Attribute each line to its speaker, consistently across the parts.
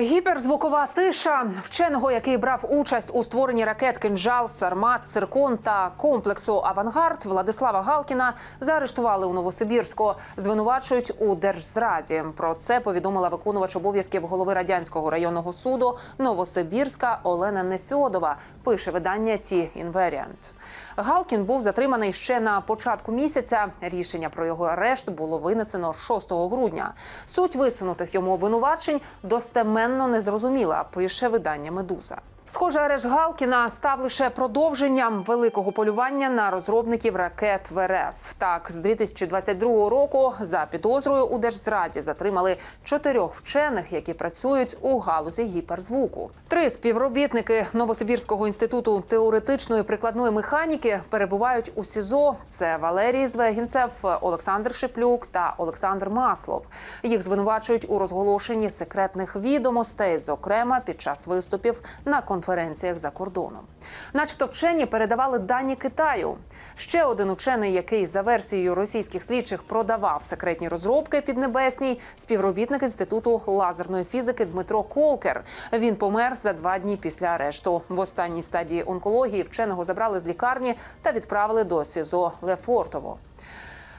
Speaker 1: Гіперзвукова тиша вченого, який брав участь у створенні ракет «Кинжал», «Сармат», «Циркон» та комплексу «Авангард» Владислава Галкіна заарештували у Новосибірську. Звинувачують у держзраді. Про це повідомила виконувач обов'язків голови радянського районного суду Новосибірська Олена Нефьодова. Пише видання Ті Інваріант. Галкін був затриманий ще на початку місяця. Рішення про його арешт було винесено 6 грудня. Суть висунутих йому обвинувачень достеменно незрозуміла. Пише видання Медуза. Схоже, арешт Галкіна став лише продовженням великого полювання на розробників ракет в РФ. Так, з 2022 року за підозрою у держзраді затримали чотирьох вчених, які працюють у галузі гіперзвуку. Три співробітники Новосибірського інституту теоретичної прикладної механіки перебувають у СІЗО. Це Валерій Звегінцев, Олександр Шиплюк та Олександр Маслов. Їх звинувачують у розголошенні секретних відомостей, зокрема під час виступів на конференціях за кордоном. Начебто вчені передавали дані Китаю. Ще один учений, який за версією російських слідчих продавав секретні розробки піднебесній, співробітник інституту лазерної фізики Дмитро Колкер. Він помер за два дні після арешту. В останній стадії онкології вченого забрали з лікарні та відправили до СІЗО Лефортово.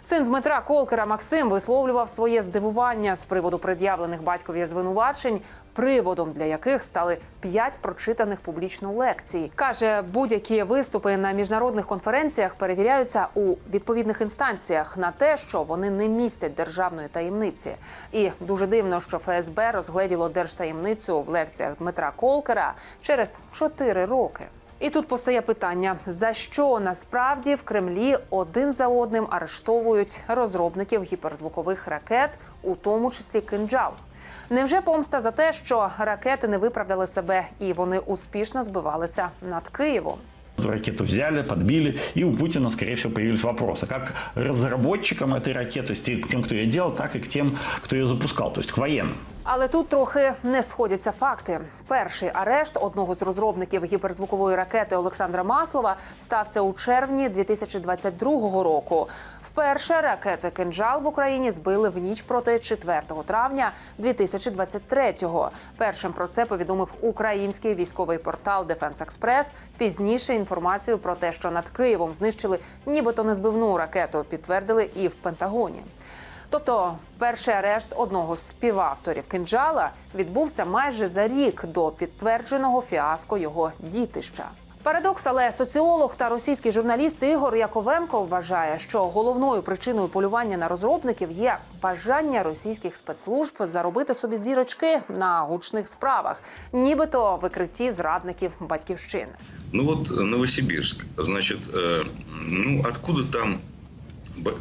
Speaker 1: Син Дмитра Колкера Максим висловлював своє здивування з приводу пред'явлених батькові звинувачень, приводом для яких стали п'ять прочитаних публічно лекцій. каже, будь-які виступи на міжнародних конференціях перевіряються у відповідних інстанціях на те, що вони не містять державної таємниці. І дуже дивно, що ФСБ розгледіло держтаємницю в лекціях Дмитра Колкера через чотири роки. І тут постає питання: за що насправді в Кремлі один за одним арештовують розробників гіперзвукових ракет, у тому числі кинджал? Невже помста за те, що ракети не виправдали себе і вони успішно збивалися над Києвом?
Speaker 2: Эту ракету взяли, подбили, и у Путина, скорее всего, появились вопросы. Как разработчикам этой ракеты, то есть и к тем, кто ее делал, так и к тем, кто ее запускал, то есть к военным.
Speaker 1: Але тут трохи не сходяться факти. Перший арешт одного з розробників гіперзвукової ракети Олександра Маслова стався у червні 2022 року. Вперше ракети «Кинджал» в Україні збили в ніч проти 4 травня 2023-го. Першим про це повідомив український військовий портал Дефенс Експрес. Пізніше інформацію про те, що над Києвом знищили нібито незбивну ракету, підтвердили і в Пентагоні. Тобто, перший арешт одного з співавторів кинджала відбувся майже за рік до підтвердженого фіаско його дітища. Парадокс, але соціолог та російський журналіст Ігор Яковенко вважає, що головною причиною полювання на розробників є бажання російських спецслужб заробити собі зірочки на гучних справах, нібито викритті зрадників батьківщини.
Speaker 3: Ну вот э, Новосибирск, значит, э, ну откуда там,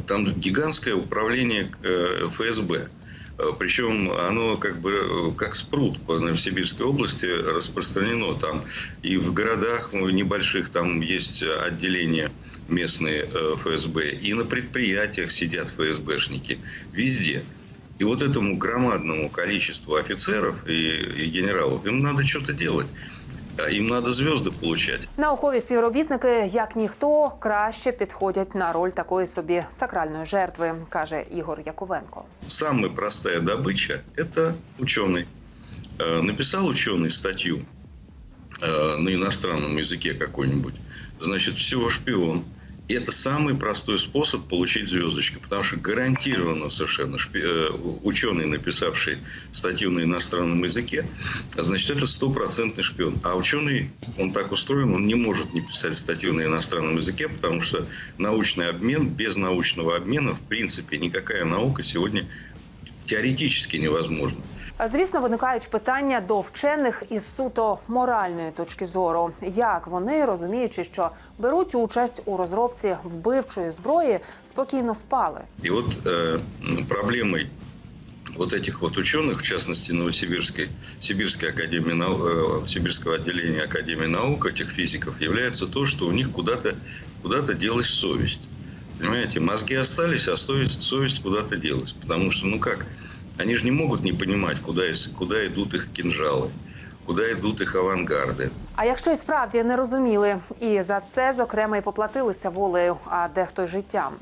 Speaker 3: там гигантское управление э, ФСБ. Э, Причем оно как бы э, как спрут по Новосибирской области распространено там. И в городах э, небольших там есть отделения местные ФСБ. И на предприятиях сидят ФСБшники. Везде. И вот этому громадному количеству офицеров и, и генералов им надо что-то делать. А Им надо звезды получать.
Speaker 1: Наукові співробітники, як ніхто, краще підходять на роль такої собі сакральної жертви, каже Ігор Яковенко.
Speaker 3: Самая простая добыча – это ученый. Э, Написал ученый статью э, на иностранном языке какой-нибудь, значит, все, шпион. И это самый простой способ получить звездочку, потому что гарантированно совершенно шпи- э, ученый, написавший статью на иностранном языке, значит, это стопроцентный шпион. А ученый, он так устроен, он не может не писать статью на иностранном языке, потому что научный обмен, без научного обмена, в принципе, никакая наука сегодня теоретически невозможна.
Speaker 1: Звісно, виникають питання до вчених із суто моральної точки зору, як вони, розуміючи, що беруть участь у розробці вбивчої зброї, спокійно спали.
Speaker 3: И вот э, проблемой вот этих вот ученых, в частности Новосибирской, Сибирской академии, нау- э, Сибирского отделения Академии наук, этих физиков, является то, что у них куда-то куда делась совесть. Понимаете, мозги остались, а совесть, совесть куда-то делась. Потому что, ну как, они же не могут не понимать, куда, куда идут их кинжалы, куда идут их авангарды.
Speaker 1: А якщо й справді не розуміли, і за це зокрема і поплатилися волею, а дехто й життям.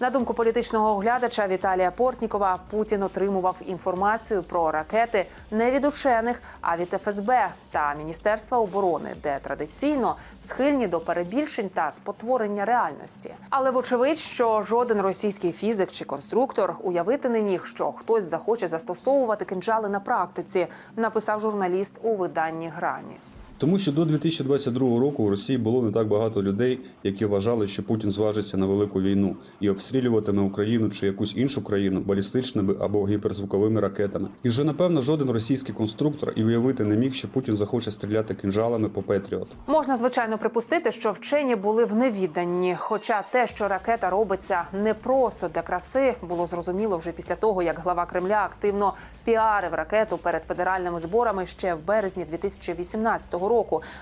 Speaker 1: На думку політичного оглядача Віталія Портнікова, Путін отримував інформацію про ракети не від учених, а від ФСБ та Міністерства оборони, де традиційно схильні до перебільшень та спотворення реальності. Але вочевидь, що жоден російський фізик чи конструктор уявити не міг, що хтось захоче застосовувати кинджали на практиці, написав журналіст у виданні Грані.
Speaker 4: Тому що до 2022 року у Росії було не так багато людей, які вважали, що Путін зважиться на велику війну і обстрілюватиме Україну чи якусь іншу країну балістичними або гіперзвуковими ракетами. І вже напевно жоден російський конструктор і уявити не міг, що Путін захоче стріляти кинжалами по Петріот.
Speaker 1: Можна звичайно припустити, що вчені були в невідданні. Хоча те, що ракета робиться не просто для краси, було зрозуміло вже після того, як глава Кремля активно піарив ракету перед федеральними зборами ще в березні 2018 року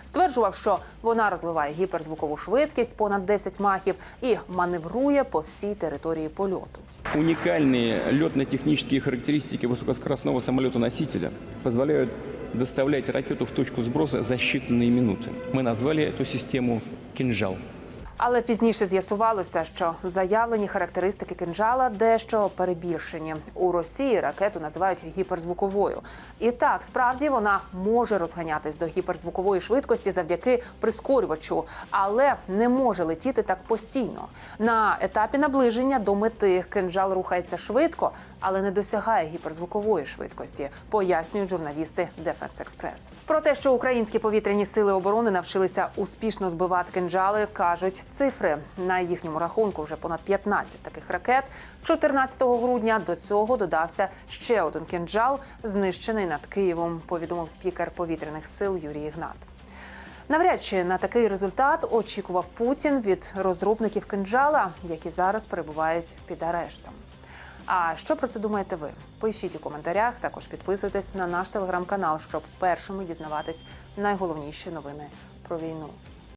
Speaker 1: Стверджував, що вона розвиває гіперзвукову швидкість понад 10 махів і маневрує по всій території польоту.
Speaker 5: Уникальные летно-технические характеристики высокоскоростного самолета-носителя позволяют доставлять ракету в точку сброса за считанные минуты. Мы назвали эту систему «Кинжал».
Speaker 1: Але пізніше з'ясувалося, що заявлені характеристики кинджала дещо перебільшені. У Росії ракету називають гіперзвуковою. І так, справді вона може розганятись до гіперзвукової швидкості завдяки прискорювачу, але не може летіти так постійно. На етапі наближення до мети кинджал рухається швидко, але не досягає гіперзвукової швидкості, пояснюють журналісти Defense Express. Про те, що українські повітряні сили оборони навчилися успішно збивати кинджали, кажуть цифри. На їхньому рахунку вже понад 15 таких ракет. 14 грудня до цього додався ще один кинджал, знищений над Києвом. Повідомив спікер повітряних сил Юрій Ігнат. Навряд чи на такий результат очікував Путін від розробників кинджала, які зараз перебувають під арештом. А що про це думаєте ви? Пишіть у коментарях. Також підписуйтесь на наш телеграм-канал, щоб першими дізнаватись найголовніші новини про війну.